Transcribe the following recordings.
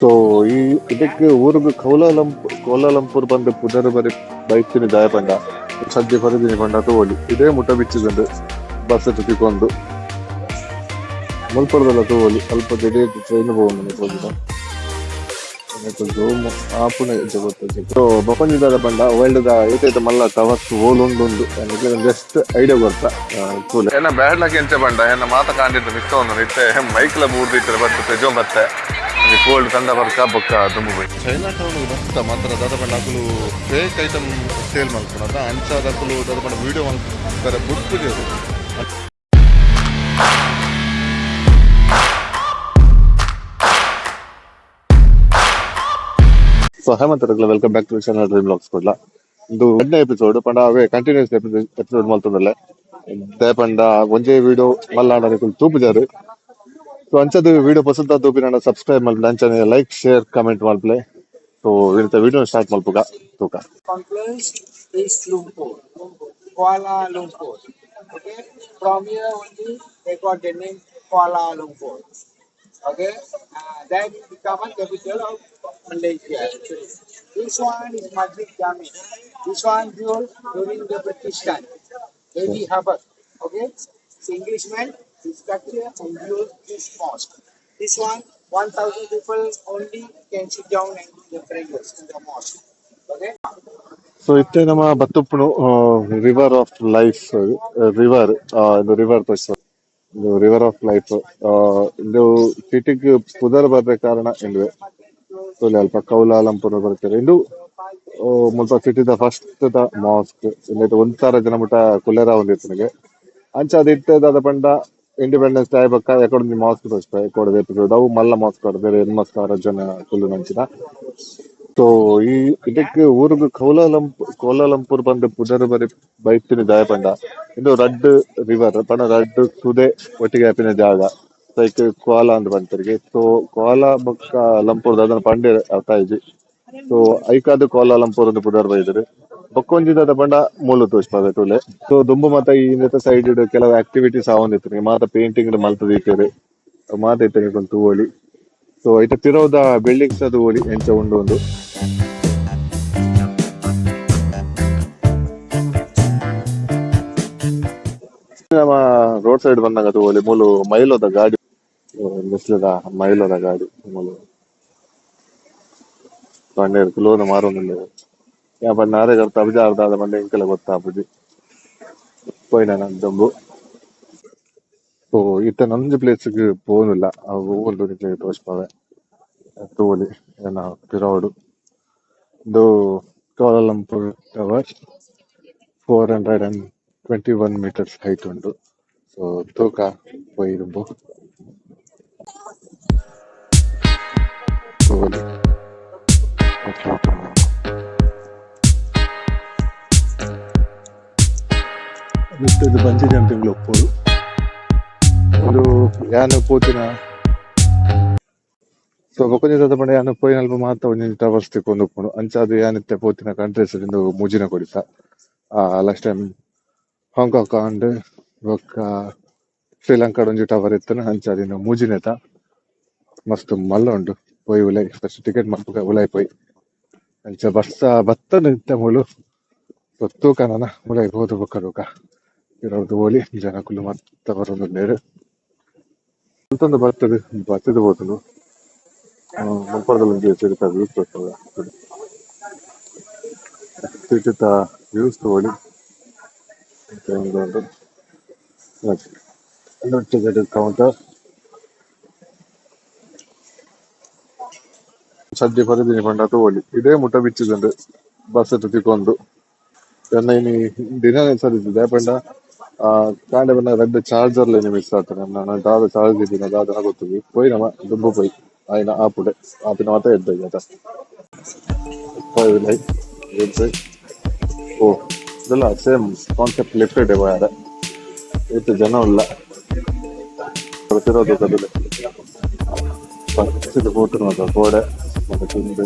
So ಈ ಇದಕ್ಕೆ ಊರು ಕೌಲಾಲಂಪ್ ಕೋಲಾಲಂಪೂರ್ ಬಂದ ಪುನರ್ಬರಿ ಬೈತಿನಿ ದಾಯಪಂಡ ಸದ್ಯ ಪರಿದಿನಿ ಪಂಡ ತೋಲಿ ಇದೇ ಮುಟ ಬಿಚ್ಚಿದಂಡು ಬಸ್ ತುಕ್ಕಿಕೊಂಡು ಮುಲ್ಪಡದಲ್ಲ ತೋಲಿ ಅಲ್ಪ ದಿಢೀ ಟ್ರೈನ್ ಹೋಗೋಣ ತೋಲಿನ ಆಪುಣ ಬಂಡ ವರ್ಲ್ಡ್ದ ಏತೈತೆ ಮಲ್ಲ, ತವತ್ತು ಉಂಡು ನನಗೆ ಜಸ್ಟ್ ಐಡಿಯಾ ಗೊತ್ತಾ. ಕೂಲ. ಏನ ಬ್ಯಾಡ್ಲಕ್ಕೆ ಎಂಚ ಬಂಡ ಏನ ಮಾತ ಕಾಂಡಿದ್ದು ಬಟ್ ತೆಜೋ ಮತ್ತೆ ಕೋಲ್ಡ್ ಕಂಡ ಬರ್ಕ ಬೊಕ್ಕ ದುಂಬು ಬೈ ಚೈನಾ ಟೌನ್ ಮಸ್ತ ಮಾತ್ರ ದಾದ ಬಂಡ ಅಕುಲು ಫೇಕ್ ಐಟಮ್ ಸೇಲ್ ಮಾಡ್ಕೊಳದ ಅಂಚಾದ ಅಕುಲು ದಾದ ಬಂಡ ವಿಡಿಯೋ ಮಾಡ್ತಾರೆ ಬುಡ್ಪುಜಿ ಅದು so Hemanth welcome back to channel dream blogs ಕೊಡ್ಲ ಇದು ಎರಡನೇ ಎಪಿಸೋಡ್ ಪಂಡ ಅವೇ ಕಂಟಿನ್ಯೂಸ್ ಎಪಿಸೋಡ್ ಮಲ್ತದಲ್ಲ ದೇ ಪಂಡ ಒಂಜೇ ವಿಡಿಯೋ ಮಲ್ಲಾಂಡ ತೂಪು ಜಾರು ಸೊ ಅಂಚದು ವಿಡಿಯೋ ಪಸಂದ ತೂಪಿನ ಸಬ್ಸ್ಕ್ರೈಬ್ ಮಲ್ಪಲೆ ಅಂಚನೆ ಲೈಕ್ ಶೇರ್ ಕಮೆಂಟ್ ಮಲ್ಪಲೆ ಸೊ ಇಂಥ ವಿಡಿಯೋ ಸ್ಟಾರ್ಟ್ ಮಲ್ಪುಗ ತೂಕ conference is Lumpur, Kuala Lumpur. Okay, from here only they got the name Kuala Lumpur. Okay, uh, that become a capital of Malaysia. Actually. This one is Masjid Jami. This one built during the British time. Maybe Hubbard. Okay, it's Englishman, structure and built this mosque. This one, 1,000 people only can sit down and do the prayers in the mosque. Okay. So ಇತ್ತೆ ನಮ್ಮ ಬತ್ತುಪ್ಪುನು river of life river ಇದು river ತೋರಿಸ ಇದು river of life ಇದು ಸಿಟಿಗ್ ಪುದರ್ ಬರ್ರೆ ಕಾರಣ ಇಂದು ತೋಲಿ ಅಲ್ಪ ಕೌಲಾಲಂಪುರ ಬರ್ತಾರೆ ಇಂದು ಮುಲ್ಪ ಸಿಟಿದ ಫಸ್ಟ್ ದ ಮಾಸ್ಕ್ ಒಂದ್ ಒಂಥರ ಜನ ಮುಟ ಕುಲೆರ ಒಂದಿತ್ತು ನನಗೆ ಅಂಚ ಅದು ಇಟ್ಟದಾದ ಪಂಡ ಇಂಡಿಪೆಂಡೆನ್ಸ್ ಡೇ ಬಕ್ಕ ಎಕಡೊಂದು ಮಾಸ್ಕ್ ತೋರಿಸ್ತಾರೆ ಎಕಡೆ ಎಪಿಸೋಡ್ ಅವು ಮಲ್ಲ ಮಾಸ್ಕ್ ಬೇರೆ ನಮಸ್ಕಾರ ಜನ ಕುಲ್ಲು ನಂಚಿನ ಸೊ ಈ ಇದಕ್ಕೆ ಊರಿಗೆ ಕೌಲಾಲಂಪುರ್ ಕೋಲಾಲಂಪುರ್ ಬಂದು ಪುನರ್ ಬರಿ ಬೈತಿನ ಜಾಯ ಪಂಡ ಇದು ರಡ್ ರಿವರ್ ಪಂಡ ರಡ್ ಸುದೆ ಒಟ್ಟಿಗೆ ಆಪಿನ ಜಾಗ. ಲೈಕ್ ಕೋಲ ಅಂತ ಬಂತರಿಗೆ. ಸೊ ಕೋಲ ಬೊಕ್ಕ ಲಂಪುರ್ ಅದನ್ನ ಪಂಡೆ ಅರ್ಥ ಇಜಿ ಸೊ ಐಕಾದು ಕೋಲಾಲಂಪುರ್ ಒಂದು ಪುನರ್ ಬೈದ್ರು ಬೊಕ್ಕೊಂಜಿದ ಪಂಡ ಮೂಲು ತೋರಿಸ್ತಾರೆ ತೂಲೆ ಸೊ ದುಂಬು ಮಾತ ಈ ಸೈಡ್ ಕೆಲವು ಆಕ್ಟಿವಿಟೀಸ್ ಆವಂದಿತ್ತು ಮಾತ ಪೇಂಟಿಂಗ್ ಮಲ್ತ ಇಟ್ಟರೆ ಮಾತ ಇಟ್ಟರೆ ಒಂದು ತೂವಳಿ. ಸೊ ಐತ ತಿರೋದ ಬಿಲ್ಡಿಂಗ್ಸ್ ಅದು ಓಲಿ ಎಂಚ ಉಂಡು ಒಂದು. ನಮ್ಮ ರೋಡ್ ಸೈಡ್ ಬಂದಾಗ ಅದು ಓಲಿ ಮೂಲು ಮೈಲೋದ ಗಾಡಿ. ಮಿಸ್ಲದ ಮೈಲೋದ ಗಾಡಿ, ಮೂಲು. ಪಂಡೇರು ಕಿಲೋದ ಮಾರೊಂದು ಯಾ ಪಂಡ ನಾರೇ ಕರ್ತ ಅಭಿಜ ದಾದ ಆದ ಮಂಡೆ ಇಂಕೆಲ್ಲ ಗೊತ್ತಾಪುಜಿ ಪೋಯಿನ ನನ್ನ ದೊಂಬು ಸೊ ಇತ್ತ ನಂಜು ಪ್ಲೇಸ್ಗೆ ಪೋನಿಲ್ಲ ಅವು ಒಂದು ನಿಕ್ಲೆ ತೋರಿಸ್ಪಾವೆ ತೋಲಿ ಏನ ಪಿರೋಡು ಇದು Kuala Lumpur tower four hundred and twenty one metres height ಉಂಟು ಸೊ ತೂಕ ಪೊಯ್ದುಂಬು ತೋಲಿ ಇದು ಬಂಜಿ ಜಂಪಿಂಗ್ ಒಪ್ಪೋದು ಒಂದು ಯಾನ್ ಪೋತಿನ? ಸೊ ಬೊಕೊಂಜಿ ಪಂಡ ಯಾನ ಪೋಯಿನಲ್ಪ ಮಾತ ಒಂಜಿ ಟವರ್ಸ್ ತಿಕ್ಕೊಂಡು ಉಪ್ಪುಂಡು ಅಂಚಾದು ಯಾನಿತ್ತೆ ಪೋತಿನ ಕಂಟ್ರೀಸ್ ಇಂದು ಮುಜಿನ ಕೊಡಿತ. Last time Hong Kong and ಬೊಕ್ಕ ಶ್ರೀಲಂಕಾಡ್ ಒಂಜಿ ಟವರ್ ಇತ್ತನ ಅಂಚಾದಿನ ಮೂಜಿನೆತ ಮಸ್ತ್ ಮಲ್ಲ ಉಂಡು ಪೋಯಿ ಉಲೈ ಫಸ್ಟ್ ಟಿಕೆಟ್ ಮಾಡ್ಬೇಕು ಉಲೈ ಪೋಯಿ. ಅಂಚ ಬಸ್ ಬತ್ತ ನಿಂತ ಮೂಲು ಗೊತ್ತು ಕನನ ಉಲೈ ಹೋದು ಬೊಕ್ಕ ಇರೋದು ಹೋಲಿ. ಜನ ಕುಲ್ಲು ಮತ್ತೆ ಬರೋದು ನೇರು ಅಂತಂದು ಬರ್ತದೆ ಬರ್ತದೆ ಹೋದನು ಮುಂಪರದಲ್ಲಿ ಒಂದು ಸಿರಿತ ವ್ಯೂಸ್ ಬರ್ತದೆ ಸಿಟಿತ ವ್ಯೂಸ್ ತಗೊಳ್ಳಿ ಟಿಕೆಟ್ ಕೌಂಟರ್ ಸದ್ಯ ಬರದಿನಿ ಪಂಡ ತಗೊಳ್ಳಿ ಇದೇ ಮುಟ್ಟ ಬಿಚ್ಚಿದಂಡು ಬಸ್ ಹತ್ತಿಕೊಂಡು ಚೆನ್ನೈ ದಿನ ಸರಿದಿದೆ ಪಂಡ ಆ ಕಾಂಡೆ ಬಣ್ಣ ರೆಡ್ ಚಾರ್ಜರ್ ಲೇನೆ ಮಿಸ್ ಆಗ್ತಾನೆ ನಾನು ದಾದ ಚಾರ್ಜ್ ಇದ್ದೀನಿ ದಾದ ಗೊತ್ತಿಗೆ ಪೋಯಿ ನಮ್ಮ ದುಬ್ಬು ಪೋಯಿ ಆಯ್ನ ಆಪುಡೆ ಆಪಿನ ಮಾತ ಎದ್ದ ಆಯ್ತಾ ಪೋಯಿ ಲೈ ಎದ್ದೆ ಓ ಇದೆಲ್ಲ ಸೇಮ್ ಕಾನ್ಸೆಪ್ಟ್ ಲಿಫ್ಟೆಡ್ ಯಾರ ಎಷ್ಟು ಜನ ಇಲ್ಲ ಬರ್ತಿರೋದು ಕದಿಲೆ ಪಕ್ಷದ ಫೋಟೋ ಮಾತ್ರ ಗೋಡೆ ಮತ್ತೆ ತಿಂದು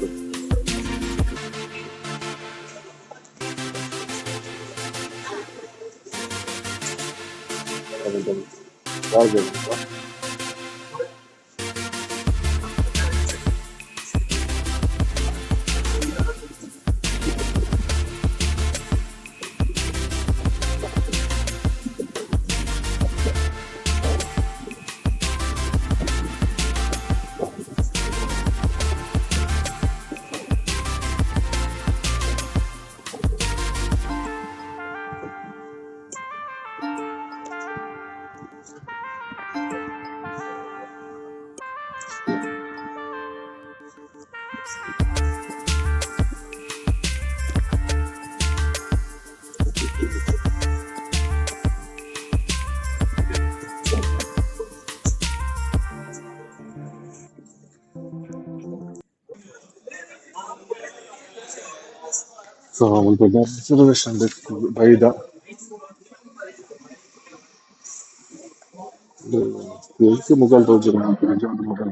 Var So we will make reservation with Baida. എനിക്ക് മുഗൾ ടോജ് മുഗൾ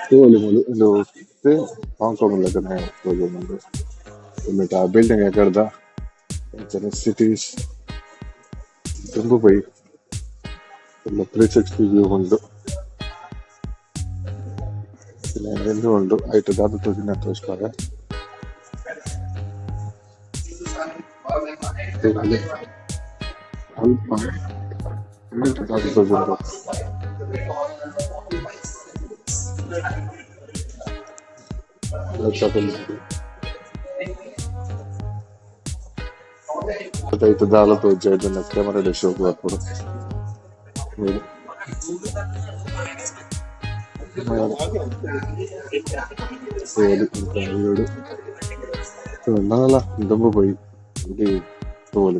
അതുപോലെ മുതൽ എൻ്റെ ഒത്ത് ഹോങ്കോങ്ങിലൊക്കെ ഞാൻ പോകുന്നുണ്ട് എന്നിട്ട് ആ ബിൽഡിംഗ് ഒക്കെ എടുത്ത ചില സിറ്റീസ് തുമ്പ് പോയി ത്രീ സിക്സ്റ്റി വ്യൂ ഉണ്ട് ಅಂಚನೆ ಇರ್ತದೆ ಟ್ವಿನ್ ಟವರ್ ತೋರಿಸ್ತಾರೆ തേല് എന്താണല്ല ഇതുമ്പോ പോയി ഇത് തോല്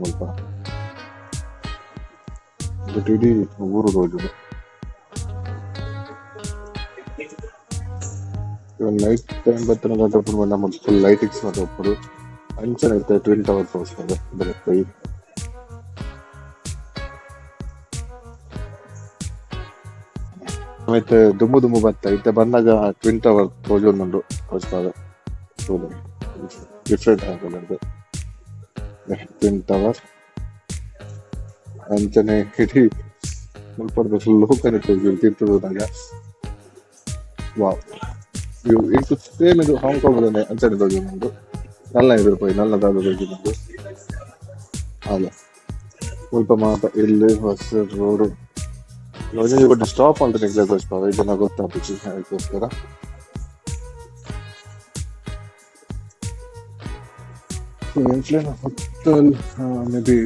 నైట్ టైం పెట్టినప్పుడు మళ్ళీ ఫుల్ లైటింగ్స్ ఉన్నప్పుడు మంచిగా ట్విన్ టవర్స్ వస్తుంది పోయి ಮತ್ತೆ ದುಮ್ಮು ದುಮ್ಮು ಬತ್ತ ಇತ್ತೆ ಬಂದಾಗ ಟ್ವಿನ್ ಟವರ್ ತೋಜೊಂದುಂಡು ತೋರಿಸ್ತಾರೆ ಡಿಫ್ರೆಂಟ್ ಆಗುತ್ತೆ ಟ್ವಿನ್ ಟವರ್ ಅಂಚನೆ ಇಡೀ ಮುಲ್ಪಡ್ದು ಫುಲ್ ಹೋಗ್ತಾನೆ ತೋಜು ತಿರ್ತದಾಗ ವಾವ್ ಇವು ಇದು ಸೇಮ್ ಇದು ಹಾಂಗ್ಕಾಂಗ್ ಅಂಚನೆ ತೋಜೊಂದುಂಡು ನಲ್ಲ ಇದ್ರು ಪೋಯಿ ನಲ್ಲದಾದ ತೋಜೊಂದುಂಡು ಅಲ್ಲ ಸ್ವಲ್ಪ ಮಾತ ಇಲ್ಲಿ ಹೊಸ ರೋಡು ಒಂದೇ ಒಂದು ಸ್ಟಾಪ್ ಅಂತ ನಿಗ್ಲೆ ತೋರಿಸ್ತಾರೆ ಇದನ್ನ ಗೊತ್ತಾಗ್ಬಿಟ್ಟು ಅದಕ್ಕೋಸ್ಕರ ಇನ್ಫ್ಲೇನ್ ಹೋಟೆಲ್ ಮೇಬಿ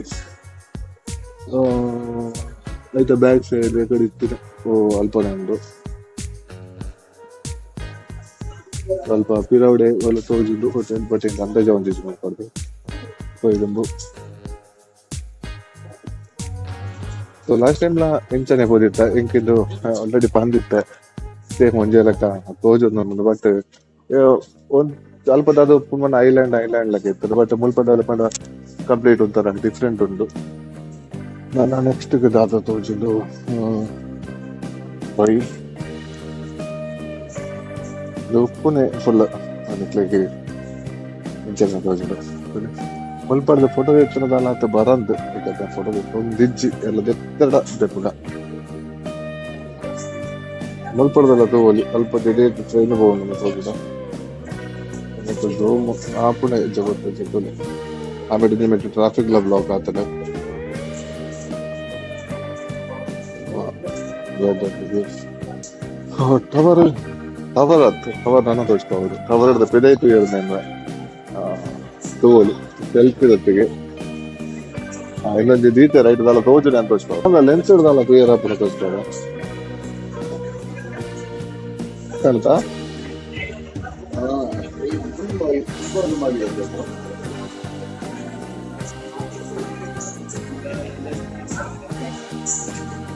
ಆಯ್ತಾ ಬ್ಯಾಕ್ ಸೈಡ್ ಕಡೆ ಇತ್ತಿನ ಓ ಅಲ್ಪನೇ ಉಂಟು ಸ್ವಲ್ಪ ಪಿರವಡೆ ಒಲ್ಲ ತೋಜಿದ್ದು ಹೋಟೆಲ್ ಬಟ್ ಹಿಂಗೆ ಅಂದಾಜ ಒಂದು ಇದು ಮಾಡ್ಬಾರ್ದು ಕೊಯ್ದುಂಬು ಸೊ ಲಾಸ್ಟ್ ಟೈಮ್ ಎಂಚನೆ ಹೋದಿತ್ತ ಎಂಕಿಂದು ಆಲ್ರೆಡಿ ಬಂದಿತ್ತೆ ಸೇಮ್ ಒಂಜೆ ಲೆಕ್ಕ ತೋಜೊಂದು ಬಟ್ ಒಂದು ಅಲ್ಪ ಅದು ಪುಮ್ಮನ ಐಲ್ಯಾಂಡ್ ಐಲ್ಯಾಂಡ್ ಲೆಕ್ಕ ಇರ್ತದೆ. ಬಟ್ ಮುಲ್ಪ ಡೆವಲಪ್ಮೆಂಟ್ ಕಂಪ್ಲೀಟ್ ಒಂಥರ ಡಿಫ್ರೆಂಟ್ ಉಂಟು. ನಾನು ನೆಕ್ಸ್ಟ್ ದಾದ ತೋಜಿದ್ದು ಬೈ ಇದು ಪುಣೆ ಫುಲ್ ಅದಕ್ಕೆ ಇಂಚನೆ ತೋಜಿದ್ದು. ಮುಲ್ಪರ್ದ ಫೋಟೋ ಹೆಚ್ಚಿನದಲ್ಲ ಅಂತ ಬರಂದು. ಯಾಕಂದ್ರೆ ಫೋಟೋ ಒಂದು ಇಜ್ಜಿ ಎಲ್ಲ ದೆತ್ತಡ ದೆಪ್ಪುಡ ಮುಲ್ಪಡ್ದಲ್ಲ ತೋಲಿ ಅಲ್ಪ ದಿಢೀರ್ ಟ್ರೈನ್ ಹೋಗೋಣ ಹೋಗಿದ ಮತ್ತು ಆಪುಣೆ ಜಗತ್ತು ಆಮೇಲೆ ನಿಮಗೆ ಟ್ರಾಫಿಕ್ ಲ ಬ್ಲಾಕ್ ಆತನೆ ಟವರ್ ಟವರ್ ಆಯ್ತು ಟವರ್ ನನ್ನ ತೋರಿಸ್ಕೋಬೋದು ಟವರ್ ಹಿಡ್ದ ಪೆದಾಯ್ತು ಹೇಳಿದೆ ತೋಲಿ ಸೆಲ್ಫಿ ಜೊತೆಗೆ. ಇನ್ನೊಂದು ದೀತೆ ರೈಟ್ ದಾಲ ತೋಜನೆ ಅಂತ ತೋರಿಸ್ಬೋದು ಲೆನ್ಸ್ ಹಿಡ್ದಲ್ಲ ಕ್ಲಿಯರ್ ಆಪನ ತೋರಿಸ್ಬೋದು ಕಾಣ್ತಾ?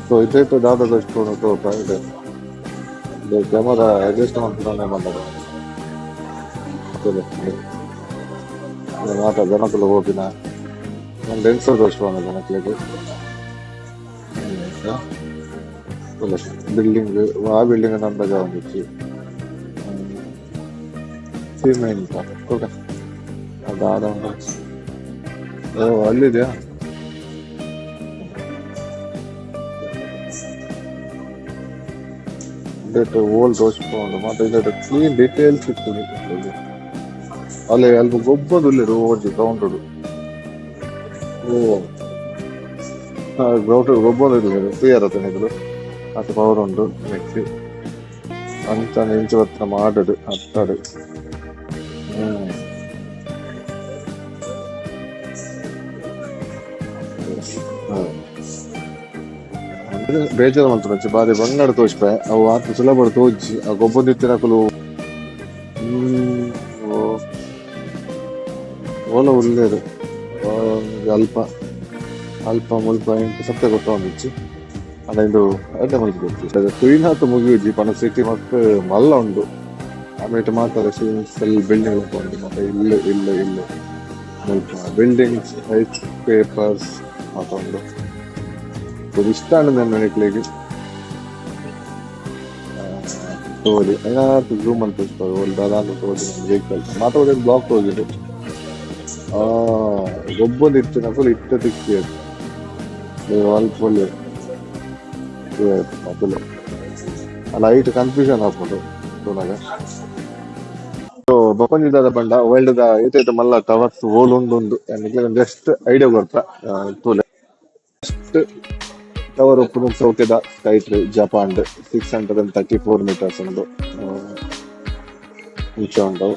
ಸೊ ಇದಾಯ್ತು ದಾದ ತೋರಿಸ್ಕೊಂಡು ಇದೆ ಕ್ಯಾಮರಾ ಅಡ್ಜಸ್ಟ್ ಮಾಡ್ತಾನೆ ಬಂದದ ಮಾತ ಜನಕ್ಕಲು ಹೋಗಿನ. ನಾನು ಲೆನ್ಸ್ ತೋರಿಸುವಾಗ ಜನಕ್ಕಲಿಗೆ ಬಿಲ್ಡಿಂಗ್ ಆ? ಬಿಲ್ಡಿಂಗ್ ನಂದಾಗ ಒಂದಿತ್ತು ಸಿಮೆಂಟ್ ಓಕೆ. ಅದಾದ ಓ, ಅಲ್ಲಿದೆಯಾ? ಇದಕ್ಕೆ ಓಲ್ಡ್ ತೋರಿಸ್ಕೊಂಡು ಮತ್ತೆ ಇದಕ್ಕೆ ಕ್ಲೀನ್ ಡೀಟೇಲ್ಸ್ ಇತ್ತು. ಅಲ್ಲಿ ಅಲ್ಲಿ ಗೊಬ್ಬದು ಇಲ್ಲಿ ರೋಡ್ ಗ್ರೌಂಡ್ ಓ ಗ್ರೌಂಡ್ ಗೊಬ್ಬದು ಇಲ್ಲ ಕ್ಲಿಯರ್ ಆತ ನಿಗಳು ಅದು ಪವರ್ ಉಂಟು ಮಿಕ್ಸಿ ಅಂತ ನಿಂಚು ಹತ್ರ ಮಾಡಡು ಹತ್ತಾಡು ಹ್ಮ್ ಹ್ಮ್. ಅಂದ್ರೆ ಬೇಜಾರು ಮಾಡ್ತಾರೆ ಬಾರಿ ಬಂಗಾರ ತೋಚ್ಪೆ ಅವು ಆತ ಸುಲಭ ತೋಜಿ ಆ ಗೊಬ್ಬರ ತಿನ್ನಕಲು ಒಳ್ಳೇದು. ಅಲ್ಪ ಅಲ್ಪ ಮುಲ್ಪ ಎಂಟು ಒಂದಿಚ್ಚಿ ಅದ ಇದು ಅಡ್ಡ ಮಲ್ಪು ಕ್ವೀನ್ ಹಾತು ಮುಗಿಯುಜಿ ಪಣ ಸಿಟಿ ಮತ್ತು ಮಲ್ಲ ಉಂಡು ಆಮೇಲೆ ಮಾತಾಡ ಸೆಲ್ ಬಿಲ್ಡಿಂಗ್ ಉಂಟು ಮತ್ತೆ ಇಲ್ಲ ಇಲ್ಲ ಇಲ್ಲ. ಬಿಲ್ಡಿಂಗ್ಸ್ ಹೈಟ್ ಪೇಪರ್ಸ್ ಮಾತೊಂದು ಇದು ಇಷ್ಟ ನನ್ನ ನೆನಕ್ಲಿಗೆ ತೋಲಿ ಏನಾದ್ರು ಜೂಮ್ ಅಂತ ಇರ್ತಾರೆ ಒಂದು ಅದಾದ ತೋರಿ ವೆಹಿಕಲ್ ಮಾತಾಡೋದು ಬ್ಲಾಕ್ ಹೋಗಿದೆ ಆ, ಗೊಬ್ಬೊಂದು ಇತ್ತು, ನಕಲು ಇಟ್ಟ ತಿಕ್ಕಿ ಅಲ್ಪ ಒಳ್ಳೆ. ಮೊದಲು ಲೈಟ್ ಕನ್ಫ್ಯೂಷನ್ ಹಾಕೊಂಡು ತೂನಾಗ ಸೊ ಬೊಪ್ಪಂಜಿದಾದ ಬಂಡ ವರ್ಲ್ಡ್ ದ ಏತೈತೆ ಮಲ್ಲ ಟವರ್ಸ್ ಓಲ್ ಉಂಡು ಜಸ್ಟ್ ಐಡಿಯಾ ಬರ್ತಾ ತೂಲೆ. ಜಸ್ಟ್ ಟವರ್ ಒಪ್ಪು ಸೌಖ್ಯದ Skytree Japan six hundred and thirty four metres ಉಂಡು ಇಂಚ ಉಂಟವು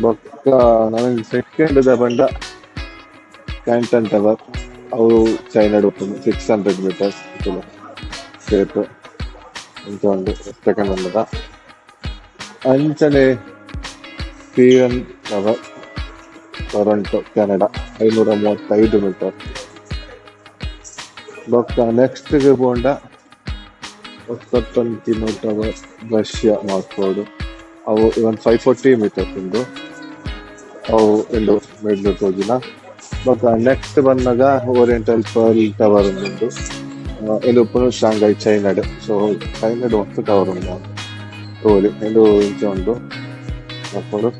ಬೊಕ್ಕ ನನಗೆ ಸೆಕೆಂಡ್ ಬಂಡ ಕ್ಯಾಂಟನ್ ಟವರ್ ಅವು ಚೈನಾಡ್ ಒಪ್ಪುನು ಸಿಕ್ಸ್ ಹಂಡ್ರೆಡ್ ಮೀಟರ್ಸ್ ಸೇಫ್ ಅಂತ ಒಂದು ಸೆಕೆಂಡ್ ಒಂದದ ಅಂಚನೆ ಸ್ಟೀವನ್ ಟವರ್ ಟೊರೊಂಟೊ ಕೆನಡಾ ಐನೂರ ಮೂವತ್ತೈದು ಮೀಟರ್ ಬೊಕ್ಕ ನೆಕ್ಸ್ಟ್ಗೆ ಬೋಂಡ ಒತ್ತೊಂದು ಟವರ್ ರಷ್ಯಾ ಮಾಸ್ಕೋಡು ಅವು ಒಂದು ಫೈವ್ ಫೋರ್ಟಿ ಮೀಟರ್ಸ್ ಇಂದು ಅವು ಇಂದು ಮಿಡ್ಲ್ ತೋಜಿನ ಬಟ್ ನೆಕ್ಸ್ಟ್ ಬಂದಾಗ ಓರಿಯೆಂಟಲ್ ಪರ್ಲ್ ಟವರ್ ಉಂಡು ಇಂದು ಪುನಃ ಶಾಂಘೈ ಚೈನಡ್ ಸೊ ಚೈನಡ್ ಒಂದು ಟವರ್ ಉಂಡು ತೋಲಿ ಇಂದು ಇಂಚೆ ಉಂಡು ಅಪ್ಪಡು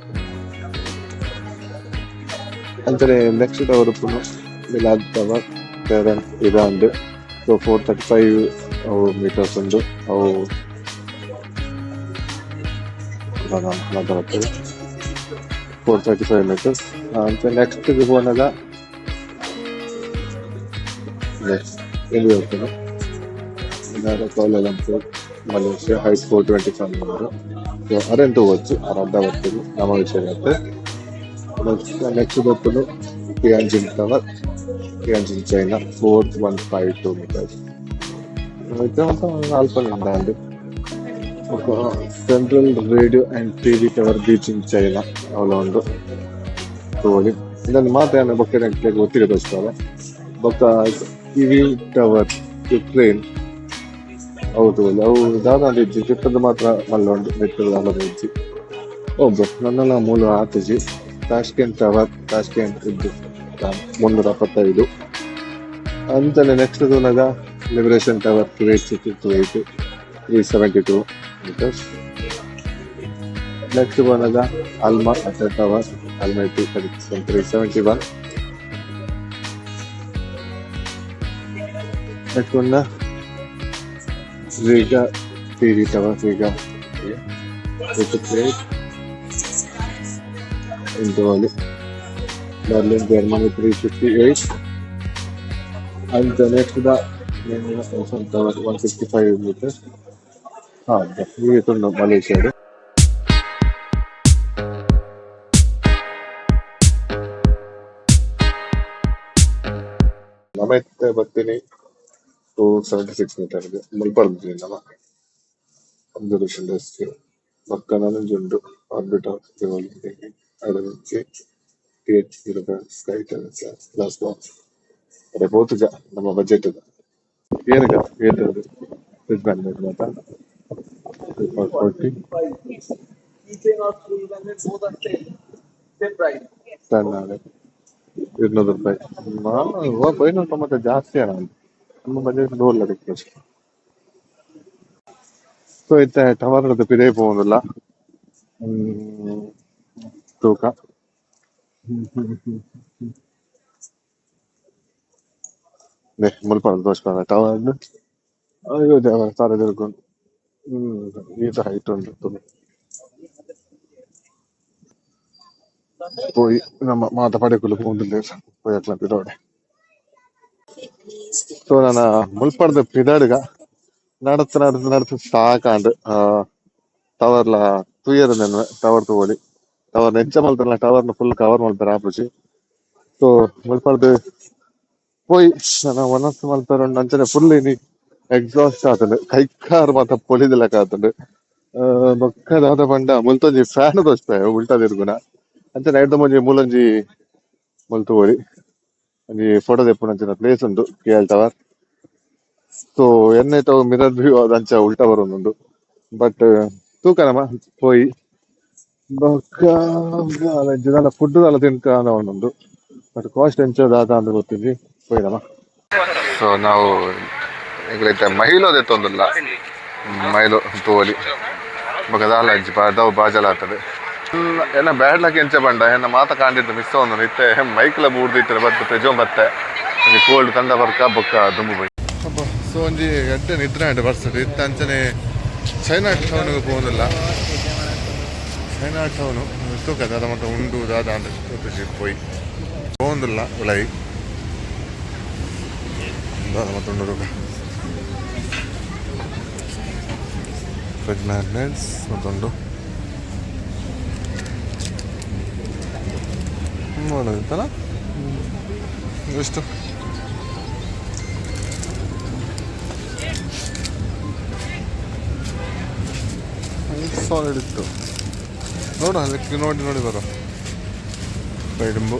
ಅಂದರೆ ನೆಕ್ಸ್ಟ್ ಟವರ್ ಪುನಃ ಮಿಲಾದ್ ಟವರ್ ಇರಾಂಡ್ ಸೊ ಫೋರ್ ತರ್ಟಿ ಫೈವ್ ಅವು ಮೀಟರ್ಸ್ ಉಂಡು ಅವು കാണാം അകത്ത് ഫോർ തേർട്ടി ഫൈവ് മീറ്റേഴ്സ് നമുക്ക് നെക്സ്റ്റ് ഇത് പോകുന്നത് ഇത് നോക്കണം ಇದಾದ ಲಂಪು Malaysia high four twenty five number so ಅರೆಂಟು ಹೋಚು ಅರಡ್ಡ ಬರ್ತೀನಿ ನಮ್ಮ ವಿಷಯ ಇರುತ್ತೆ ನೆಕ್ಸ್ಟ್ ನೆಕ್ಸ್ಟ್ ಗೊತ್ತು ಕಿಯಾಂಜಿನ್ tower ಕಿಯಾಂಜಿನ್ China four one five two metres ಆಯ್ತು ಅಂತ ನಾಲ್ಕು ನಂಬರ್ ಒಬ್ಬ central radio and T V tower beach in China ಅವಳ ಒಂದು ತಗೊಳ್ಳಿ ಇದೊಂದು ಮಾತೆಯನ್ನು ಬಗ್ಗೆ ನನಗೆ ಗೊತ್ತಿರೋದು ಅಷ್ಟೇ because T V tower Ukraine ಹೌದು ಅವು ದಾದಾಂಡಿ ಚಿತ್ರದ ಮಾತ್ರ ಮಲ್ಲೊಂಡು ಮೆಟ್ಟಿದ ಅಲರಿಜ್ಜಿ ಒಬ್ಬ, ನನ್ನೆಲ್ಲ ಮೂಲ ಆತಿಜಿ ತಾಷ್ಕೆಂಟ್ ಟವರ್ ತಾಷ್ಕೆಂಟ್ ಇದ್ದು ಮುನ್ನೂರ ಎಪ್ಪತ್ತೈದು ಅಂತಲೇ ನೆಕ್ಸ್ಟ್ ನನಗ ಲಿಬರೇಷನ್ ಟವರ್ ರೇಟ್ ಸಿಕ್ಕಿತ್ತು ಐತಿ three seventy two next one is the Alma Acetavar Alma 371 next one is Vega Piritavar Vega 268 in Dolly Berlin Germany 358 and the next the Lenin of 155 meters ಹಾ ಹೀಗೆ ತುಂಡು ಮಲೇಷ್ಯಾಡು ನಮಗೆ ಬರ್ತೀನಿ two seventy six ಮೀಟರ್ಗೆ ಮುಲ್ಪರ್ದು ನಮ್ಮ observation desk ಪಕ್ಕನ ಜುಂಡು arbiter ಅದರ నుంచి T H sky class box ಅದೇ ಬಹುದು ಜ ನಮ್ಮ budget ಏನಗ ಏತದು fridge 540. Yes. Ethane or fuel when both are same. Same price. Ton ನಾಳೆ ಇರ್ನೂರು ರೂಪಾಯಿ ನಾನು ಐನೂರ ತೊಂಬತ್ತು ಜಾಸ್ತಿ ಅಣ್ಣ ನಮ್ಮ ಬಜೆಟ್ ಲೋ ಅಲ್ಲ ಅದಕ್ಕೆ ಸೊ ಇತ್ತ ಟವರ್ದು ಪಿರೇ ಪೋಗುದಿಲ್ಲ ಹ್ಮ್, ತೂಕ ಮುಲ್ಪ ದೋಷ ಟವರ್ ಅಯ್ಯೋ ದೇವ ಸಾರ ತಿಳ್ಕೊಂಡು ಹ್ಮ್ ಈತ ಹೈಟ್ ಉಂಟು ತುಂಬ പോയി നമ്മ മാതപ്പാടിക്കുള്ള പോകുന്നില്ലേ പോയാക്കള പിതോടെ ಸೊ ನಾನು ಮುಲ್ಪಡ್ದ ಪಿದಾಡ್ಗ ನಡತ್ ನಡತ್ ನಡತ್ ಸಾಕಾಂಡ್ ಟವರ್ಲ ತೂಯರ್ ನೆನ್ವೆ ಟವರ್ ತಗೋಲಿ ಟವರ್ ನೆಂಚ ಮಲ್ತಾರಲ್ಲ ಟವರ್ನ ಫುಲ್ ಕವರ್ ಮಾಡ್ತಾರೆ ಆಪುಜಿ ಸೊ ಮುಲ್ಪಡ್ದು പോയി ನಾನು ಒನಸ್ ಮಲ್ತಾರ ಅಂಚನೆ ಫುಲ್ ಇನಿ ಎಕ್ಸಾಸ್ಟ್ ಆತಂಡ್ ಕೈಕಾರ್ ಮಾತ ಪೊಲಿದಿಲಕ ಆತಂಡ್ ಬೊಕ್ಕದಾದ ಪಂಡ ಮುಲ್ತೊಂಜಿ ಫ್ಯಾನ್ ತೋಚ್ಪೆ ಉಲ್ಟಾ ತಿರ್ಗುನ ಅಂಚನೆ ಐಡ್ದ ಮುಂಜಿ ಮೂಲೊಂಜಿ ಮುಲ್ತು ಹೋರಿ ಒಂಜಿ ಫೋಟೋ ತೆಪ್ಪುನಂಚಿನ ಪ್ಲೇಸ್ ಉಂಟು ಕೆ ಎಲ್ ಟವರ್ ಸೊ ಎನ್ನೆ ತಾವು ಮಿರರ್ ವ್ಯೂ ಅದು ಅಂಚ ಉಲ್ಟಾ ಬರೋನುಂಡು ಬಟ್ ತೂಕನಮ ಪೋಯಿ ಬೊಕ್ಕ ಜನ ಫುಡ್ ಎಲ್ಲ ತಿನ್ಕಾನ ಒಂದೊಂದು ಬಟ್ ಕಾಸ್ಟ್ ಎಂಚ ದಾದ ಅಂತ ಗೊತ್ತಿದ್ವಿ ಪೋಯ್ದಮ್ಮ ಸೊ ನಾವು ಈಗಲೈತೆ ಮಹಿಳೋದೆ ತೊಂದಲ್ಲ ಮೈಲು ತೋಲಿ ಬೊಕ ದಾಲಜ್ಜಿ ಬಾ ದವ್ ಬಾಜಲ ಆತದೆ ಎನ್ನ ಬ್ಯಾಡ್ಲಕ್ಕೆ ಎಂಚೆ ಬಂಡ. ಎನ್ನ ಮಾತ ಕಾಂಡಿದ್ದು ಮಿಸ್ ಇತ್ತೆ ಮೈಕ್ಲ ಬೂಡ್ದಿತ್ತರ ಬತ್ತು ಪ್ರಜೋ ಬತ್ತೆ ಕೋಲ್ಡ್ ತಂಡ ಬರ್ಕ, ಬೊಕ್ಕ, ದುಂಬು ಬೈ. ಸೊ ಒಂಜಿ ಎಡ್ಡೆ ನಿದ್ರೆ ಆಂಡ್ ಬರ್ಸದು. ಇತ್ತ ಅಂಚನೆ ಚೈನಾ ಟೌನ್ಗೆ ಪೋದಿಲ್ಲ ಚೈನಾ ಟೌನು ಎಷ್ಟೋ ಕದ ಮತ್ತೆ ಉಂಡು ದಾದ ಅಂತ ಪೋಯಿ. പോകുന്നില്ല വിളയി എന്താ മറ്റുണ്ടൊരു ಉಂಡು ರೂಪ ಫ್ರಿಜ್ ಮ್ಯಾಗ್ನೆಟ್ಸ್ ಮತ್ತೊಂದು ನೋಡೋದಿತ್ತಲ್ಲ ಎಷ್ಟು ಸಾಲಿಡ್ ಇತ್ತು ನೋಡು ಅದಕ್ಕೆ ನೋಡಿ ನೋಡಿ ಬರೋ ಕೈಡುಂಬು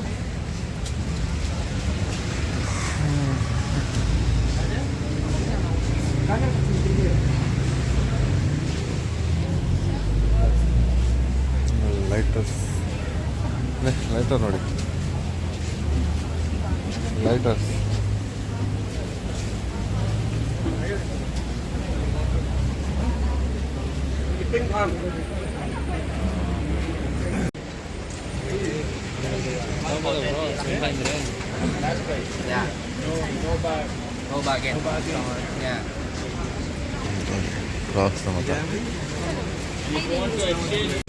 ಲೈಟರ್ ನೋಡಿ lighters Yeah. No bag. No baggage. Yeah. Rocks ಮತ್ತೆ Nike Nike ತಗೊಳ್ಬೋದಿತ್ತಲ್ಲ No problem.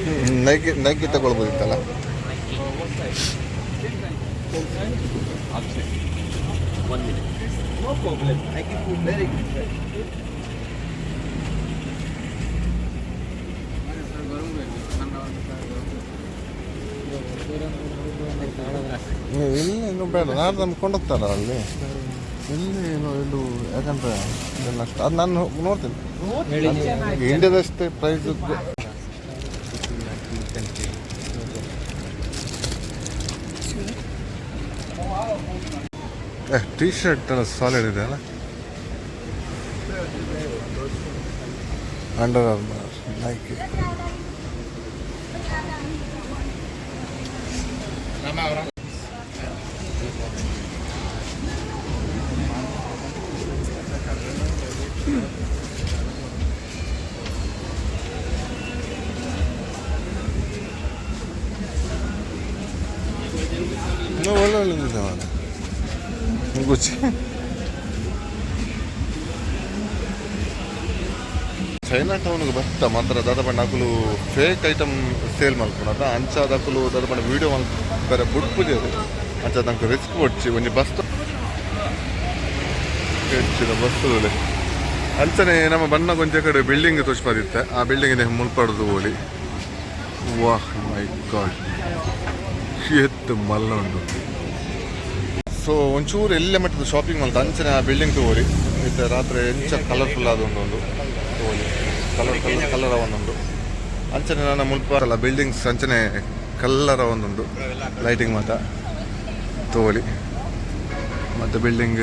I Nike ತಗೊಳ್ಬೋದಿತ್ತಲ್ಲ. ಇಲ್ಲಿ ಬೇಡ. ನಾನು ನಮ್ಗೆ ಕೊಂಡೋಗ್ತಾರ ಅಲ್ಲಿ. ಇಲ್ಲಿ ಏನು ಇದು ಯಾಕಂದ್ರೆ ಅಷ್ಟು ಅದು ನಾನು ನೋಡ್ತೀನಿ. ಇಂಡಿಯಾದಷ್ಟೇ ಪ್ರೈಸ್ ಟೀ ಶರ್ಟ್ ಎಲ್ಲ ಸಾಲಿಡ್ ಇದೆ ಅಲ್ಲ? Under Armour Nike No, Gucci China ಟೌನ್ಗೆ ಬರ್ತಾ ಮಾತ್ರ ದಾದ ಪಂಡ ಅಕುಲು ಫೇಕ್ ಐಟಮ್ ಸೇಲ್ ಮಲ್ಕೊಳದ ಅಂಚಾದ ಅಕುಲು ದಾದ ಪಂಡ ವಿಡಿಯೋ ಬೇರೆ ಬುಡ್ಪುಜಿ ಅದು. ಅಂಚ ನಂಗೆ ರಿಸ್ಕ್ ಕೊಡ್ಚಿ ಒಂಜಿ ಬಸ್ ಹೆಚ್ಚಿನ ಬಸ್ಸುಲೆ ಅಂಚನೆ ನಮ್ಮ ಬಣ್ಣ ಕೊಂಚ ಕಡೆ ಬಿಲ್ಡಿಂಗ್ ತೋಚ್ಪಾದಿತ್ತೆ ಆ ಬಿಲ್ಡಿಂಗ್ ಮುಲ್ಪಡ್ದು ಓಲಿ. ವಾಹ್ ಮೈ ಗಾಡ್ ಎತ್ತು ಮಲ್ಲ ಉಂಟು. ಸೊ ಒಂಚೂರು ಎಲ್ಲೇ ಮಟ್ಟದ ಶಾಪಿಂಗ್ ಮಾಲ್ ಅಂಚನೆ ಆ ಬಿಲ್ಡಿಂಗ್ ತಗೋರಿ. ಇದು ರಾತ್ರಿ ಎಂಚ ಕಲರ್ಫುಲ್ ಆದ ಒಂದೊಂದು ತಗೋರಿ ಕಲರ್ ಕಲರ್ ಕಲರ್ ಒಂದೊಂದು. ಅಂಚನೆ ನಾನು ಮುಲ್ಪಾರಲ್ಲ ಬಿಲ್ಡಿಂಗ್ಸ್ ಅಂಚನೆ ಕಲ್ಲರ ಒಂದೊಂದು. ಲೈಟಿಂಗ್ ಮಾತ ತಗೋಲಿ ಮತ್ತು ಬಿಲ್ಡಿಂಗ್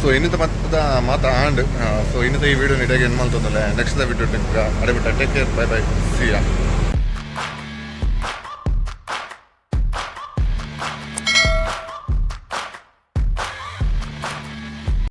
ಸೊ ಇನ್ನಿತ ಮತ್ತದ ಮಾತ ಆಂಡ್ ಸೊ ಇನ್ನಿತ ಈ ವಿಡಿಯೋ ನೀಟಾಗಿ ಏನು ಮಾಡ್ತಂದಲ್ಲ ನೆಕ್ಸ್ಟ್ ವಿಡಿಯೋ ನಿಮ್ಗೆ ಅಡಬಿಟ್ಟ take care bye bye see ya